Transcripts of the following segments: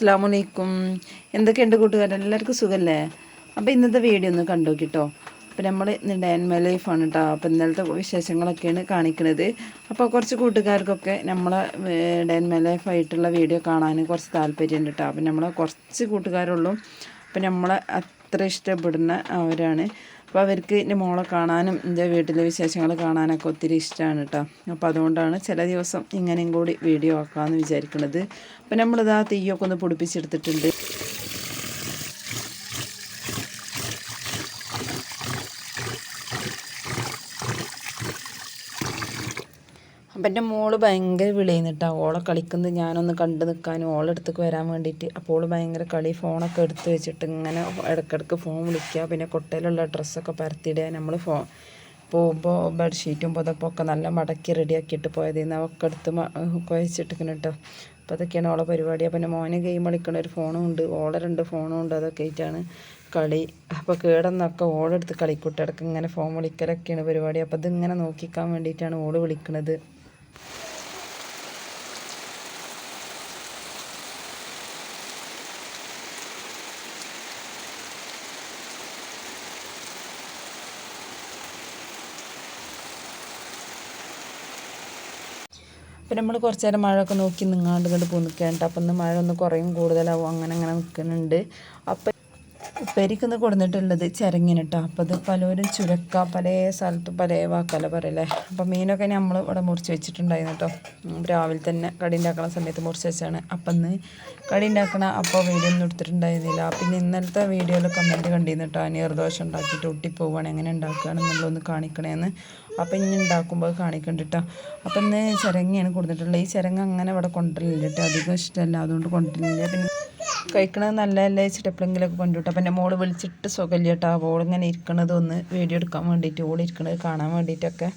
അസ്സാം വലൈക്കും എന്തൊക്കെയുണ്ട് കൂട്ടുകാരൻ എല്ലാവർക്കും സുഖമല്ലേ അപ്പോൾ ഇന്നത്തെ വീഡിയോ ഒന്ന് കണ്ടു കേട്ടോ അപ്പോൾ നമ്മൾ ഡാൻമ ലൈഫാണ് കേട്ടോ അപ്പോൾ ഇന്നലത്തെ വിശേഷങ്ങളൊക്കെയാണ് കാണിക്കുന്നത് അപ്പോൾ കുറച്ച് കൂട്ടുകാർക്കൊക്കെ നമ്മളെ ഡാൻമ ലൈഫായിട്ടുള്ള വീഡിയോ കാണാൻ കുറച്ച് താല്പര്യമുണ്ട് കേട്ടോ അപ്പോൾ നമ്മളെ കുറച്ച് കൂട്ടുകാരുള്ളൂ. അപ്പോൾ നമ്മളെ അത്ര ഇഷ്ടപ്പെടുന്ന അവരാണ്. അപ്പോൾ അവർക്ക് എന്റെ മോളെ കാണാനും എന്റെ വീട്ടിലെ വിശേഷങ്ങൾ കാണാനൊക്കെ ഒത്തിരി ഇഷ്ടമാണ് കേട്ടോ അപ്പോൾ അതുകൊണ്ടാണ് ചില ദിവസം ഇങ്ങനെയും കൂടി വീഡിയോ ആക്കാമെന്ന് വിചാരിക്കുന്നത് അപ്പോൾ നമ്മളിത് തീയൊക്കെ ഒന്ന് പൊടിപ്പിച്ചെടുത്തിട്ടുണ്ട്. അപ്പം എന്റെ മോൾ ഭയങ്കര വിളിയുന്നിട്ടാണ് ഓളെ കളിക്കുന്നത് ഞാനൊന്ന് കണ്ടു നിൽക്കാനും ഓളെടുത്തേക്ക് വരാൻ വേണ്ടിയിട്ട്. അപ്പോൾ ഓൾ ഭയങ്കര കളി ഫോണൊക്കെ എടുത്ത് വെച്ചിട്ട് ഇങ്ങനെ ഇടയ്ക്കിടയ്ക്ക് ഫോൺ വിളിക്കുക. പിന്നെ കൊട്ടയിലുള്ള ഡ്രസ്സൊക്കെ പരത്തിയിടുക. നമ്മൾ ഫോൺ പോകുമ്പോൾ ബെഡ്ഷീറ്റും പുതപ്പൊക്കെ നല്ല മടക്കി റെഡിയാക്കിയിട്ട് പോയത് അവൊക്കെ എടുത്ത് കുഴച്ചിട്ടിങ്ങനെ കേട്ടോ അപ്പോൾ അതൊക്കെയാണ് ഓളെ പരിപാടി. അപ്പം എന്റെ മോനെ ഗെയിം കളിക്കണ ഒരു ഫോണും ഉണ്ട്. ഓളെ രണ്ട് ഫോണും ഉണ്ട്. അതൊക്കെ ആയിട്ടാണ് കളി. അപ്പോൾ കേടന്നൊക്കെ ഓളെടുത്ത് കളിക്കൂട്ടിടക്ക് ഇങ്ങനെ ഫോൺ വിളിക്കലൊക്കെയാണ് പരിപാടി. അപ്പോൾ ഇതിങ്ങനെ നോക്കിക്കാൻ വേണ്ടിയിട്ടാണ് ഓൾ വിളിക്കണത്. പിന്നെ നമ്മൾ കുറച്ച് നേരം മഴയൊക്കെ നോക്കി നിങ്ങാണ്ട് കണ്ട് പോയി അപ്പം ഇന്ന് മഴ ഒന്ന് കുറയും കൂടുതലാവും അങ്ങനെ അങ്ങനെ നിൽക്കുന്നുണ്ട്. അപ്പം ഉപ്പേരിക്കൊന്ന് കൊടുത്തിട്ടുള്ളത് ചിരങ്ങിന് കേട്ടോ അപ്പോൾ അത് പലരും ചുരക്ക പല സ്ഥലത്തും പല വാക്കല പറയല്ലേ അപ്പം മീനൊക്കെ നമ്മൾ ഇവിടെ മുറിച്ച് വെച്ചിട്ടുണ്ടായിരുന്നു കേട്ടോ രാവിലെ തന്നെ കടി ഉണ്ടാക്കണ സമയത്ത് മുറിച്ച് വെച്ചാണ്. അപ്പം ഇന്ന് കടി ഉണ്ടാക്കണ അപ്പോൾ വീഡിയോ ഒന്നും എടുത്തിട്ടുണ്ടായിരുന്നില്ല. പിന്നെ ഇന്നലത്തെ വീഡിയോയിൽ കമന്റ് കണ്ടിരുന്നു കേട്ടോ നീർദോഷം ഉണ്ടാക്കിയിട്ട് ഒട്ടിപ്പോവാണ് എങ്ങനെ ഉണ്ടാക്കുകയാണെന്നുള്ളതൊന്ന് കാണിക്കണേന്ന്. അപ്പം ഇനി ഉണ്ടാക്കുമ്പോൾ കാണിക്കണ്ട കേട്ടോ അപ്പം ഇന്ന് ചിരങ്ങയാണ് കൊടുത്തിട്ടുള്ളത്. ഈ ചിരങ്ങ അങ്ങനെ ഇവിടെ കൊണ്ടുവരില്ല കേട്ടോ അധികം ഇഷ്ടമല്ല. അതുകൊണ്ട് കൊണ്ടുവരില്ല പിന്നെ കഴിക്കണത് നല്ലതല്ലേ വെച്ചിട്ട് എപ്പോഴെങ്കിലുമൊക്കെ കൊണ്ടുവിട്ടു. അപ്പം എന്റെ മോൾ വിളിച്ചിട്ട് സുഖമില്ല കേട്ടോ. അപ്പോൾ ഇങ്ങനെ ഇരിക്കണത് ഒന്ന് വീഡിയോ എടുക്കാൻ വേണ്ടിയിട്ട് ഓൾ ഇരിക്കണത് കാണാൻ വേണ്ടിയിട്ടൊക്കെ.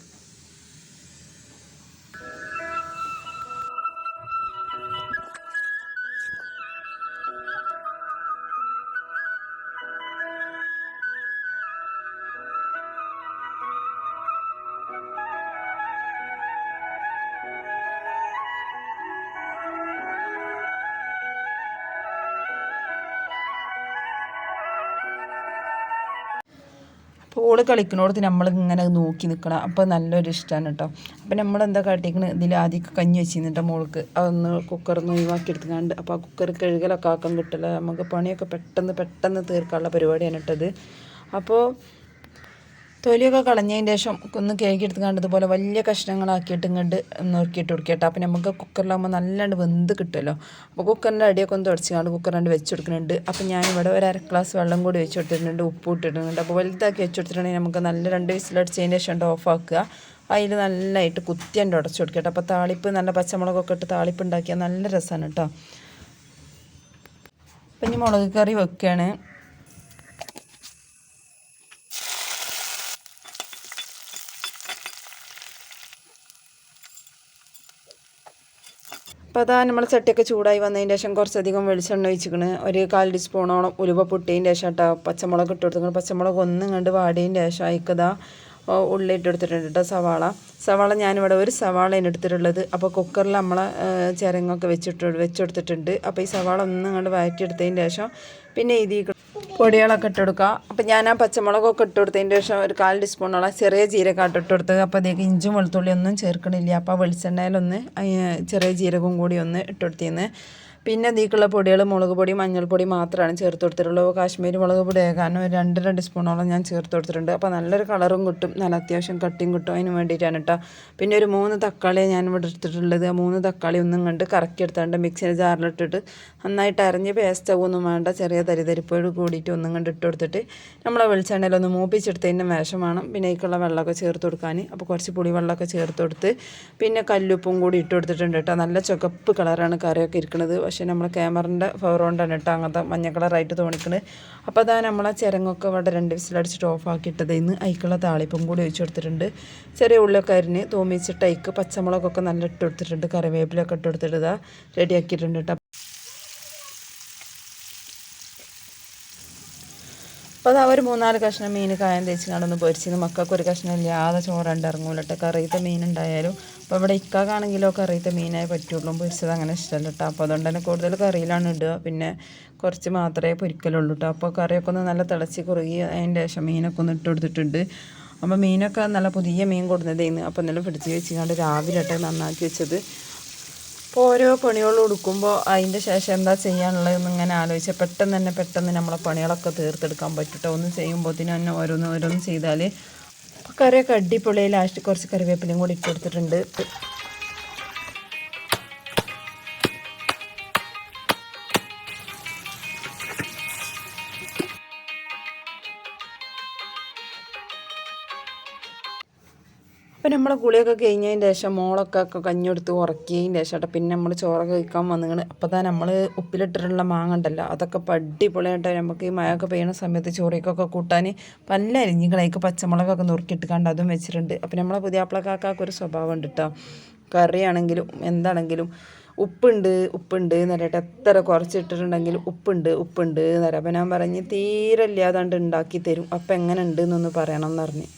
അപ്പോൾ ഓൾ കളിക്കണോടത്ത് നമ്മൾ ഇങ്ങനെ നോക്കി നിൽക്കണം അപ്പോൾ നല്ലൊരു ഇഷ്ടമാണ് കേട്ടോ അപ്പോൾ നമ്മൾ എന്താ കാട്ടിക്കണ ഇതിൽ ആദ്യമൊക്കെ കഞ്ഞി വെച്ചിരുന്നിട്ട് മോൾക്ക്. അതൊന്ന് കുക്കറൊന്ന് ഒഴിവാക്കി എടുത്തുകൊണ്ട് അപ്പോൾ ആ കുക്കർ കഴുകലൊക്കെ ആക്കാൻ കിട്ടില്ല നമുക്ക് പണിയൊക്കെ പെട്ടെന്ന് പെട്ടെന്ന് തീർക്കാനുള്ള പരിപാടിയാണ് ഇട്ടത്. അപ്പോൾ തൊലിയൊക്കെ കളഞ്ഞതിന് ശേഷം ഒന്ന് കേക്ക് എടുത്ത് കണ്ടതുപോലെ വലിയ കഷ്ണങ്ങളാക്കിയിട്ട് ഇങ്ങോട്ട് നുറുക്കിയിട്ട് കൊടുക്കട്ടെ അപ്പം നമുക്ക് കുക്കറിലാകുമ്പോൾ നല്ലാണ്ട് വെന്ത് കിട്ടുമല്ലോ അപ്പോൾ കുക്കറിന്റെ അടിയൊക്കെ ഒന്ന് തുടച്ച് കണ്ട് കുക്കറിന്റെ വെച്ച് കൊടുക്കുന്നുണ്ട്. അപ്പം ഞാനിവിടെ ഒരു അര ഗ്ലാസ് വെള്ളം കൂടി വെച്ച് കൊടുത്തിട്ടുണ്ട്. ഉപ്പ് ഇട്ടിട്ടുണ്ട്. അപ്പോൾ വലുതാക്കി വെച്ച് കൊടുത്തിട്ടുണ്ടെങ്കിൽ നമുക്ക് നല്ല രണ്ട് വിസിലടിച്ചതിന് ശേഷം ഓഫ് ആക്കുക. അതിൽ നല്ലതായിട്ട് കുത്തിയന്റെ ഉടച്ചു കൊടുക്കട്ടെ അപ്പോൾ താളിപ്പ് നല്ല പച്ചമുളകൊക്കെ ഇട്ട് താളിപ്പ് ഉണ്ടാക്കിയാൽ നല്ല രസമാണ് കേട്ടോ. അപ്പം ഇനി മുളക് കറി വെക്കുകയാണ് അപ്പോൾ അതാ നമ്മൾ ചട്ടിയൊക്കെ ചൂടായി വന്നതിന് ശേഷം കുറച്ചധികം വെളിച്ചെണ്ണ ഒഴിച്ചിക്കണ്. ഒരു കാൽ ടീസ്പൂണോളം ഉലുവ പൊട്ടിയതിന്റെ ശേഷം കേട്ടോ പച്ചമുളക് ഇട്ട് കൊടുത്തിക്കണം. പച്ചമുളക് ഒന്നും കണ്ട് വാടിയതിന്റെ ശേഷം അയക്കതാ ഉള്ളി ഇട്ട് എടുത്തിട്ടുണ്ട് കേട്ടോ സവാള. സവാള ഞാനിവിടെ ഒരു സവാള എടുത്തിട്ടുള്ളത്. അപ്പോൾ കുക്കറിൽ നമ്മൾ ചിരങ്ങൊക്കെ വെച്ചിട്ട് വെച്ചെടുത്തിട്ടുണ്ട് അപ്പോൾ ഈ സവാള ഒന്നും കണ്ട് വഴറ്റിയെടുത്തതിന് ശേഷം പിന്നെ ഇതിൽ പൊടികളൊക്കെ ഇട്ട് കൊടുക്കുക അപ്പോൾ ഞാൻ ആ പച്ചമുളകൊക്കെ ഇട്ട് കൊടുത്തതിന് ശേഷം ഒരു കാൽ ടീസ്പൂണോളം ചെറിയ ജീരകം ഇട്ട് കൊടുത്തത് അപ്പോൾ അതേക്ക് ഇഞ്ചും വെളുത്തുള്ളി ഒന്നും ചേർക്കണില്ല അപ്പോൾ വെളിച്ചെണ്ണയിലൊന്ന് ചെറിയ ജീരകവും കൂടി ഒന്ന് ഇട്ട് കൊടുത്തിരുന്നത് പിന്നെ ഇതിക്കുള്ള പൊടികൾ മുളക് പൊടി മഞ്ഞൾപ്പൊടി മാത്രമാണ് ചേർത്ത് കൊടുത്തിട്ടുള്ളത്. കാശ്മീരി മുളക് പൊടി കാരണം ഒരു രണ്ട് രണ്ട് സ്പൂണോളം ഞാൻ ചേർത്ത് കൊടുത്തിട്ടുണ്ട്. അപ്പോൾ നല്ലൊരു കളറും കിട്ടും. നല്ല അത്യാവശ്യം കട്ടിയും കിട്ടും അതിന് വേണ്ടിയിട്ടാണ് കേട്ടോ. പിന്നെ ഒരു മൂന്ന് തക്കാളി ഞാൻ ഇവിടെ എടുത്തിട്ടുള്ളത്. ആ മൂന്ന് തക്കാളി ഒന്നും കണ്ട് കറക്കി എടുത്താണ്ട് മിക്സിയുടെ ജാറിലിട്ടിട്ട് നന്നായിട്ട് അരഞ്ഞ് പേസ്റ്റ് ഒന്നും വേണ്ട. ചെറിയ തരിതരിപ്പോട് കൂടിയിട്ട് ഒന്നും കണ്ട് ഇട്ട് കൊടുത്തിട്ട് നമ്മളെ വെളിച്ചെണ്ണയിലൊന്ന് മൂപ്പിച്ചെടുത്തതിന്റെ വേഷം വേണം പിന്നെ ഇക്കുള്ള വെള്ളമൊക്കെ ചേർത്ത് കൊടുക്കാൻ. അപ്പോൾ കുറച്ച് പുളിവെള്ളമൊക്കെ ചേർത്ത് കൊടുത്ത് പിന്നെ കല്ലുപ്പും കൂടി ഇട്ട് കൊടുത്തിട്ടുണ്ട് കേട്ടോ. നല്ല ചുവപ്പ് കളറാണ് കറിയൊക്കെ ഇരിക്കുന്നത്. പക്ഷേ നമ്മൾ ക്യാമറന്റെ ഫവർ കൊണ്ടാണ് കേട്ടോ അങ്ങനത്തെ മഞ്ഞ കളറായിട്ട് തോണിക്കുന്നത് അപ്പോൾ അതാ നമ്മളെ ചിരങ്ങൊക്കെ ഇവിടെ രണ്ട് വിസിലടിച്ചിട്ട് ഓഫ് ആക്കിയിട്ടത് ഇന്ന് അയക്കുള്ള താളിപ്പും കൂടി ഒഴിച്ചു കൊടുത്തിട്ടുണ്ട്. ചെറിയ ഉള്ളിയൊക്കെ അരിഞ്ഞ് തോമിച്ചിട്ട് അയക്ക് പച്ചമുളകൊക്കെ നല്ല ഇട്ട് കൊടുത്തിട്ടുണ്ട് കറിവേപ്പിലൊക്കെ ഇട്ട് കൊടുത്തിട്ട് ഇതാ റെഡിയാക്കിയിട്ടുണ്ട് കേട്ടോ. അപ്പോൾ അത് ഒരു മൂന്നാൽ കഷ്ണം മീൻ കായം തേച്ച് കണ്ടൊന്ന് പൊരിച്ചിരുന്നു. മക്കൾക്ക് ഒരു കഷ്ണം ഇല്ലാതെ ചോറുണ്ട് ഇറങ്ങൂലട്ടെ. കറിയത്തെ മീൻ ഉണ്ടായാലും അപ്പോൾ ഇവിടെ ഇക്കാക്കാണെങ്കിലോ കറിയത്തെ മീനായി പറ്റുള്ളൂ. പൊരിച്ചത് അങ്ങനെ ഇഷ്ടമല്ല കേട്ടോ അപ്പോൾ അതുകൊണ്ട് തന്നെ കൂടുതൽ കറിയിലാണ് ഇടുക. പിന്നെ കുറച്ച് മാത്രമേ പൊരിക്കലുള്ളൂ കേട്ടോ അപ്പോൾ കറിയൊക്കെ ഒന്ന് നല്ല തിളച്ച് കുറുകി അതിന്റെ ശേഷം മീനൊക്കെ ഒന്ന് ഇട്ട് കൊടുത്തിട്ടുണ്ട്. അപ്പോൾ മീനൊക്കെ നല്ല പുതിയ മീൻ കൊടുത്തതേന്ന് അപ്പോൾ ഇന്നലെ പിടിച്ച് വെച്ചിങ്ങാണ്ട് രാവിലെ ഇട്ട് നന്നാക്കി വെച്ചത്. അപ്പോൾ ഓരോ പണികൾ കൊടുക്കുമ്പോൾ അതിന്റെ ശേഷം എന്താ ചെയ്യാനുള്ളതെന്ന് ഇങ്ങനെ ആലോചിച്ചാൽ പെട്ടെന്ന് തന്നെ പെട്ടെന്ന് നമ്മളെ പണികളൊക്കെ തീർത്തെടുക്കാൻ പറ്റട്ടോ. ഒന്ന് ചെയ്യുമ്പോഴത്തേനും തന്നെ ഓരോന്ന് ഓരോന്ന് ചെയ്താൽ കറിയൊക്കെ അടിപൊളിയിൽ ലാസ്റ്റ് കുറച്ച് കറിവേപ്പിലയും കൂടി ഇട്ട് കൊടുത്തിട്ടുണ്ട്. അപ്പം നമ്മൾ കുളിയൊക്കെ കഴിഞ്ഞതിന് ശേഷം മോളൊക്കെ ഒക്കെ കഞ്ഞെടുത്ത് ഉറക്കിയതിന് ശേഷം പിന്നെ നമ്മൾ ചോറൊക്കെ കഴിക്കാൻ വന്നിങ്ങനെ അപ്പോൾ തന്നെ നമ്മൾ ഉപ്പിലിട്ടിട്ടുള്ള മാങ്ങ ഉണ്ടല്ലോ അതൊക്കെ പടിപൊളിയായിട്ട് നമുക്ക് ഈ മഴയൊക്കെ പെയ്യുന്ന സമയത്ത് ചോറിക്കൊക്കെ കൂട്ടാൻ പല അരിഞ്ഞികളേക്ക് പച്ചമുളകൊക്കെ നുറുക്കിയിട്ട് അതും വെച്ചിട്ടുണ്ട്. അപ്പം നമ്മളെ പുതിയാപ്പിളക്കാക്കൊക്കെ ഒരു സ്വഭാവം ഉണ്ട് കേട്ടോ. കറിയാണെങ്കിലും എന്താണെങ്കിലും ഉപ്പുണ്ട് ഉപ്പുണ്ട് എന്ന് എത്ര കുറച്ചിട്ടിട്ടുണ്ടെങ്കിലും ഉപ്പുണ്ട് ഉപ്പുണ്ട് എന്ന് അപ്പം ഞാൻ പറഞ്ഞ് തീരെ ഇല്ലാതാണ്ട് ഉണ്ടാക്കി തരും. അപ്പം എങ്ങനെ ഉണ്ട് എന്നൊന്ന് പറയണം എന്ന് പറഞ്ഞു.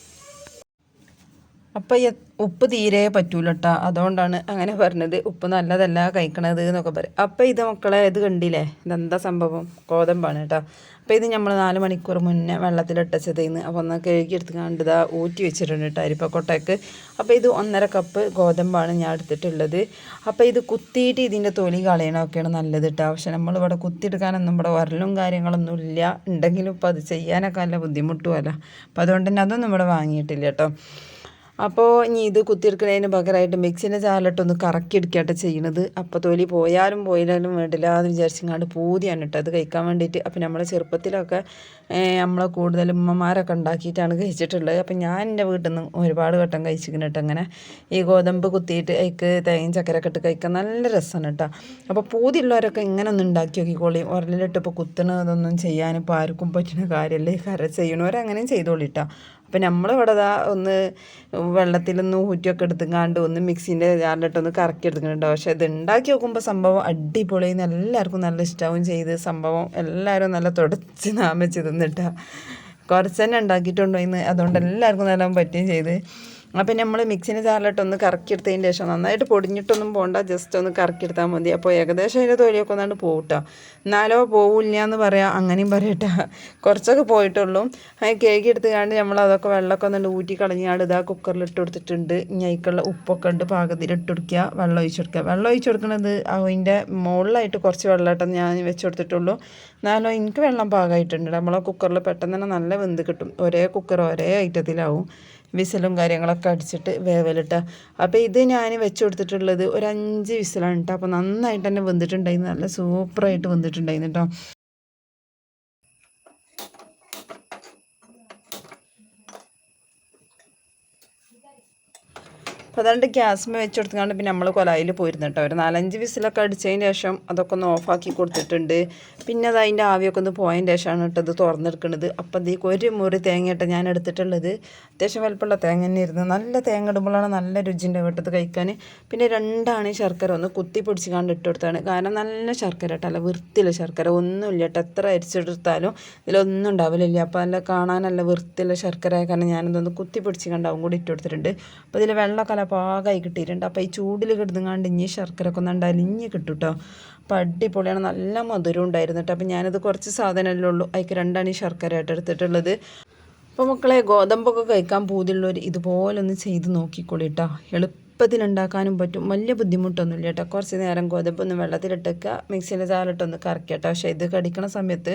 അപ്പം ഉപ്പ് തീരെ പറ്റൂല കേട്ടോ അതുകൊണ്ടാണ് അങ്ങനെ പറഞ്ഞത്. ഉപ്പ് നല്ലതല്ല കഴിക്കണത് എന്നൊക്കെ പറയും അപ്പം ഇത് മക്കളെ ഇത് കണ്ടില്ലേ? ഇതെന്താ സംഭവം? ഗോതമ്പാണ് കേട്ടോ. അപ്പോൾ ഇത് നമ്മൾ നാല് മണിക്കൂർ മുന്നേ വെള്ളത്തിലിട്ടച്ചതേന്ന്. അപ്പോൾ ഒന്ന് കഴുകിയെടുത്ത് കണ്ടതാ ഊറ്റി വെച്ചിട്ടുണ്ട് കേട്ടോ അരിപ്പക്കൊട്ടയ്ക്ക് അപ്പോൾ ഇത് ഒന്നര കപ്പ് ഗോതമ്പാണ് ഞാൻ എടുത്തിട്ടുള്ളത്. അപ്പോൾ ഇത് കുത്തിയിട്ട് ഇതിന്റെ തൊലി കളയണമൊക്കെയാണ് നല്ലത് കേട്ടോ. പക്ഷെ നമ്മളിവിടെ കുത്തിയെടുക്കാനൊന്നും ഇവിടെ വരലും കാര്യങ്ങളൊന്നും ഇല്ല. ഉണ്ടെങ്കിലും ഇപ്പോൾ അത് ചെയ്യാനൊക്കെ നല്ല ബുദ്ധിമുട്ടുമല്ല അപ്പോൾ അതുകൊണ്ട് തന്നെ അതൊന്നും ഇവിടെ വാങ്ങിയിട്ടില്ല കേട്ടോ. അപ്പോൾ ഇനി ഇത് കുത്തിയെടുക്കുന്നതിന് പകരമായിട്ട് മിക്സിന്റെ ചാലിട്ടൊന്ന് കറക്കി എടുക്കുകയായിട്ട് ചെയ്യണത്. അപ്പോൾ തൊലി പോയാലും പോയാലും വേണ്ടില്ല എന്ന് വിചാരിച്ചിങ്ങാണ്ട് പൂതിയാണ് കേട്ടോ അത് കഴിക്കാൻ വേണ്ടിയിട്ട്. അപ്പോൾ നമ്മളെ ചെറുപ്പത്തിലൊക്കെ നമ്മളെ കൂടുതൽ ഉമ്മമാരൊക്കെ ഉണ്ടാക്കിയിട്ടാണ് കഴിച്ചിട്ടുള്ളത്. അപ്പോൾ ഞാൻ എന്റെ വീട്ടിൽ നിന്ന് ഒരുപാട് വട്ടം കഴിച്ചിരിക്കുന്നു കേട്ടോ അങ്ങനെ. ഈ ഗോതമ്പ് കുത്തിയിട്ട് അതിക്ക് തേങ്ങയും ചക്കരൊക്കെ ഇട്ട് കഴിക്കാൻ നല്ല രസമാണ് കേട്ടോ. അപ്പോൾ പൂതിയുള്ളവരൊക്കെ ഇങ്ങനെ ഒന്ന് ഉണ്ടാക്കി നോക്കിക്കോളി. ഉരലിലിട്ട് കുത്തണതൊന്നും ചെയ്യാനിപ്പോൾ ആർക്കും പറ്റുന്ന കാര്യമല്ലേ. കര ചെയ്യണവരങ്ങനെയും ചെയ്തോളിട്ടോ അപ്പം നമ്മളിവിടെ ഇതാ ഒന്ന് വെള്ളത്തിലൊന്ന് ഊറ്റിയൊക്കെ എടുത്തുങ്ങാണ്ട് ഒന്ന് മിക്സിന്റെ ജാറിലിട്ടൊന്ന് കറക്കി എടുക്കുന്നുണ്ട് പക്ഷേ ഇത് ഉണ്ടാക്കി നോക്കുമ്പോൾ സംഭവം അടിപൊളി. എല്ലാവർക്കും നല്ല ഇഷ്ടവും ചെയ്ത്. സംഭവം എല്ലാവരും നല്ല തുടച്ച് നാമിച്ച് തിന്നിട്ടാണ് കുറച്ച് തന്നെ ഉണ്ടാക്കിയിട്ടുണ്ടോ ഇന്ന്? അതുകൊണ്ട് എല്ലാവർക്കും നല്ല പറ്റുകയും ചെയ്ത്. അപ്പം നമ്മൾ മിക്സിന് ചാറിലിട്ടൊന്ന് കറക്കിയെടുത്തതിന് ശേഷം നന്നായിട്ട് പൊടിഞ്ഞിട്ടൊന്നും പോകണ്ട ജസ്റ്റ് ഒന്ന് കറക്കിയെടുത്താൽ മതി. അപ്പോൾ ഏകദേശം അതിന്റെ തൊലിയൊക്കെ ഒന്നാണ്ട് പോകട്ടോ എന്നാലോ പോവില്ല എന്ന് പറയാം അങ്ങനെയും പറയട്ടെ കുറച്ചൊക്കെ പോയിട്ടുള്ളൂ. കേക്ക് എടുത്ത് കണ്ട് നമ്മൾ അതൊക്കെ വെള്ളമൊക്കെ ഒന്നുണ്ട് ഊറ്റി കളഞ്ഞാണ്ട് ഇതാ കുക്കറിൽ ഇട്ട് കൊടുത്തിട്ടുണ്ട്. ഞയ്ക്കുള്ള ഉപ്പൊക്കെ ഉണ്ട് പാകത്തിൽ ഇട്ട് കൊടുക്കുക വെള്ളം ഒഴിച്ചു കൊടുക്കുക വെള്ളം ഒഴിച്ചു കൊടുക്കുന്നത് അതിന്റെ മുകളിലായിട്ട് കുറച്ച് വെള്ളമായിട്ട് ഞാൻ വെച്ച് കൊടുത്തിട്ടുള്ളൂ. എന്നാലോ എനിക്ക് വെള്ളം പാകമായിട്ടുണ്ട് നമ്മളെ കുക്കറിൽ പെട്ടെന്ന് തന്നെ നല്ല വെന്ത് കിട്ടും. ഒരേ കുക്കർ ഒരേ ഐറ്റത്തിലാവും വിസിലും കാര്യങ്ങളൊക്കെ അടിച്ചിട്ട് വേവലിട്ട. അപ്പോൾ ഇത് ഞാൻ വെച്ച് കൊടുത്തിട്ടുള്ളത് ഒരു അഞ്ച് വിസിലാണ് കേട്ടോ അപ്പോൾ നന്നായിട്ട് തന്നെ വെന്തിട്ടുണ്ടായിരുന്നു നല്ല സൂപ്പറായിട്ട് വെന്തിട്ടുണ്ടായിരുന്നു കേട്ടോ അപ്പോൾ അതുകൊണ്ട് ഗ്യാസ്മേ വെച്ച് കൊടുത്തുകൊണ്ട് പിന്നെ നമ്മൾ കൊലായിൽ പോയിരുന്നു കേട്ടോ ഒരു നാലഞ്ച് വിസിലൊക്കെ അടിച്ചതിന് ശേഷം അതൊക്കെ ഒന്ന് ഓഫാക്കി കൊടുത്തിട്ടുണ്ട്. പിന്നെ അത് അതിന്റെ ആവിയൊക്കെ ഒന്ന് പോയതിന് ശേഷമാണ് കേട്ടോ ഇത് തുറന്നെടുക്കുന്നത് അപ്പം അതേക്ക് ഒരു മുറി തേങ്ങ ഇട്ട് ഞാൻ എടുത്തിട്ടുള്ളത്. അത്യാവശ്യം വലുപ്പമുള്ള തേങ്ങ തന്നെ ഇരുന്ന് നല്ല തേങ്ങ ഇടുമ്പോഴാണ് നല്ല രുചിന്റെ വെട്ടത്ത് കഴിക്കാൻ. പിന്നെ രണ്ടാണ് ശർക്കര ഒന്ന് കുത്തി പിടിച്ച് കണ്ട് ഇട്ട് കൊടുത്താണ് കാരണം നല്ല ശർക്കര കേട്ടോ അല്ല വൃത്തിയുള്ള ശർക്കര. ഒന്നുമില്ല കേട്ടോ എത്ര അരിച്ചെടുത്താലും ഇതിലൊന്നും ഉണ്ടാവില്ല അപ്പോൾ നല്ല കാണാനല്ല വൃത്തിയുള്ള ശർക്കര കാരണം ഞാനിതൊന്ന് കുത്തി പിടിച്ച് കണ്ടാവും കൂടി ഇട്ട് കൊടുത്തിട്ടുണ്ട്. അപ്പോൾ ഇതിൽ വെള്ളമൊക്കെ പാകമായി കിട്ടിയിട്ടുണ്ട്. അപ്പോൾ ഈ ചൂടിൽ കിടന്നുങ്ങാണ്ട് ഇനി ശർക്കര ഒക്കെ ഉണ്ടായാലും അലിഞ്ഞ് കിട്ടും കേട്ടോ അപ്പോൾ അടിപൊളിയാണ്. നല്ല മധുരം ഉണ്ടായിരുന്നു കേട്ടോ. അപ്പോൾ ഞാനത് കുറച്ച് സാധനമല്ലേ ഉള്ളൂ. അതിക്ക് രണ്ടാണ് ഈ ശർക്കര ആയിട്ട് എടുത്തിട്ടുള്ളത്. അപ്പോൾ മക്കളെ ഗോതമ്പൊക്കെ കഴിക്കാൻ പൂതിയുള്ളവർ ഇതുപോലെ ഒന്ന് ചെയ്ത് നോക്കിക്കോളി കേട്ടോ. എളുപ്പം എളുപ്പത്തിൽ പറ്റും. വലിയ ബുദ്ധിമുട്ടൊന്നുമില്ല കേട്ടോ. കുറച്ച് നേരം ഗോതമ്പൊന്ന് വെള്ളത്തിലിട്ടേക്കുക. മിക്സിന്റെ ചാലിട്ടൊന്ന് കറക്കുക കേട്ടോ പക്ഷേ ഇത് കടിക്കണ സമയത്ത്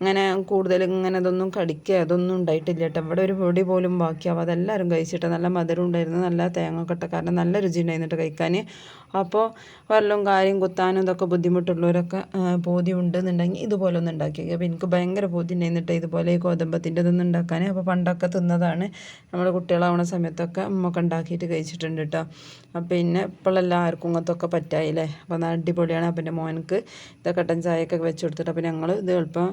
ഇങ്ങനെ കൂടുതൽ ഇങ്ങനെ അതൊന്നും കടിക്കുക അതൊന്നും ഉണ്ടായിട്ടില്ല കേട്ടോ. ഇവിടെ ഒരു പൊടി പോലും ബാക്കിയാവും. അതെല്ലാവരും കഴിച്ചിട്ട് നല്ല മധുരം ഉണ്ടായിരുന്നു. നല്ല തേങ്ങ കാരണം നല്ല രുചി ഉണ്ടായിരുന്നിട്ട് കഴിക്കാൻ. അപ്പോൾ വെള്ളവും കാര്യം കുത്താനും ഇതൊക്കെ ബുദ്ധിമുട്ടുള്ളവരൊക്കെ ബോധ്യം ഉണ്ടെന്നുണ്ടെങ്കിൽ ഇതുപോലെ ഒന്ന് ഉണ്ടാക്കി അപ്പോൾ എനിക്ക് ഭയങ്കര ബോധ്യം ഉണ്ടായിരുന്നിട്ട് ഇതുപോലെ ഈ ഗോതമ്പത്തിന്റെ ഇതൊന്നും ഉണ്ടാക്കാൻ. അപ്പോൾ പണ്ടൊക്കെ തിന്നതാണ്. നമ്മുടെ കുട്ടികളാവണ സമയത്തൊക്കെ അമ്മൊക്കെ ഉണ്ടാക്കിയിട്ട് കഴിച്ചിട്ടുണ്ട് കേട്ടോ. പിന്നെ ഇപ്പോഴെല്ലാവർക്കും ഇങ്ങനത്തൊക്കെ പറ്റായില്ലേ? അപ്പം അടിപൊളിയാണ് അപ്പം എന്റെ മോനക്ക് ഇതൊക്കെ കട്ടൻ ചായയൊക്കെ വെച്ച് കൊടുത്തിട്ട് അപ്പം ഞങ്ങൾ ഇത് എളുപ്പം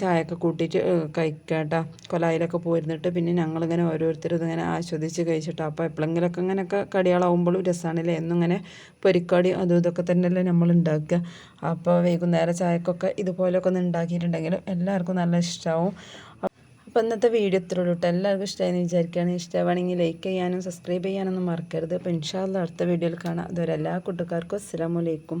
ചായയൊക്കെ കൂട്ടിയിട്ട് കഴിക്കാട്ടോ. കൊലായിലൊക്കെ പോയിരുന്നിട്ട് പിന്നെ ഞങ്ങളിങ്ങനെ ഓരോരുത്തർ ഇതിങ്ങനെ ആസ്വദിച്ച് കഴിച്ചിട്ടോ. അപ്പോൾ എപ്പോഴെങ്കിലൊക്കെ ഇങ്ങനെയൊക്കെ കടികളാവുമ്പോഴും രസമാണല്ലേ എന്നും ഇങ്ങനെ പൊരിക്കടി അതും ഇതൊക്കെ തന്നെയല്ലേ നമ്മൾ ഉണ്ടാക്കുക അപ്പോൾ വൈകുന്നേരം ചായക്കൊക്കെ ഇതുപോലെയൊക്കെ ഒന്ന് ഉണ്ടാക്കിയിട്ടുണ്ടെങ്കിൽ എല്ലാവർക്കും നല്ല ഇഷ്ടമാവും അപ്പോൾ ഇന്നത്തെ വീഡിയോ ഇത്രേ ഉള്ളൂ കേട്ടോ എല്ലാവർക്കും ഇഷ്ടമായെന്ന് വിചാരിക്കുകയാണ് ഇഷ്ടമാണെങ്കിൽ ലൈക്ക് ചെയ്യാനും സബ്സ്ക്രൈബ് ചെയ്യാനൊന്നും മറക്കരുത്. അപ്പോൾ ഇൻഷാല്ല അടുത്ത വീഡിയോയിൽ കാണാം. അതുവരെ എല്ലാ കൂട്ടുകാർക്കും അസ്സലാമു അലൈക്കും.